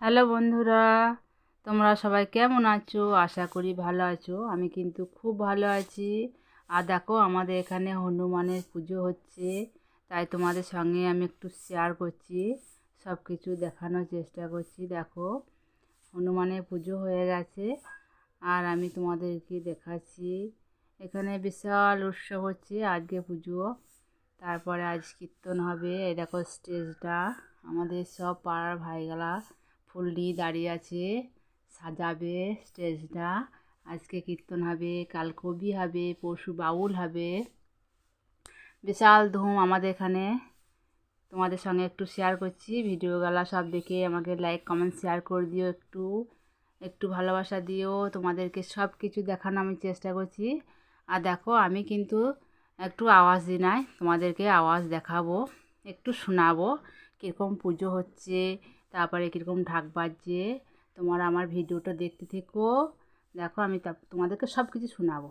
Hello বন্ধুরা, তোমরা সবাই কেমন আছো? আশা করি ভালো আছো। আমি কিন্তু খুব ভালো আছি। আর দেখো, আমাদের এখানে হনুমানের পুজো হচ্ছে। তাই তোমাদের সঙ্গে আমি একটু শেয়ার করছি সব কিছু দেখানোর চেষ্টা করছি। দেখো, হনুমানের পুজো হয়ে গেছে। আর আমি তোমাদেরকে দেখাচ্ছি। এখানে বিশাল উৎসব হচ্ছে আজকে পুজো। তারপরে আজ কীর্তন হবে। এই দেখো স্টেজটা আমাদের সব পাড়ার ভাইগুলা নিয়ে দাঁড়িয়ে আছে, সাজাবে স্টেজটা। আজকে কীর্তন হবে, কাল কবি হবে, পরশু বাউল হবে। বিশাল ধুম আমাদের এখানে। তোমাদের সঙ্গে একটু শেয়ার করছি ভিডিওগুলো সব দেখে আমাকে লাইক কমেন্ট শেয়ার করে দিও একটু। একটু ভালোবাসা দিও, তোমাদেরকে সব কিছু দেখানো আমি চেষ্টা করছি। আর দেখো, আমি কিন্তু একটু আওয়াজ দিই নাই, তোমাদেরকে আওয়াজ দেখাবো, একটু শোনাবো, কীরকম পুজো হচ্ছে তারপরে কীরকম ঢাক বাজছে, তোমার আমার ভিডিওটা দেখতে থেকো। দেখো আমি তোমাদেরকে সব কিছু শোনাবো।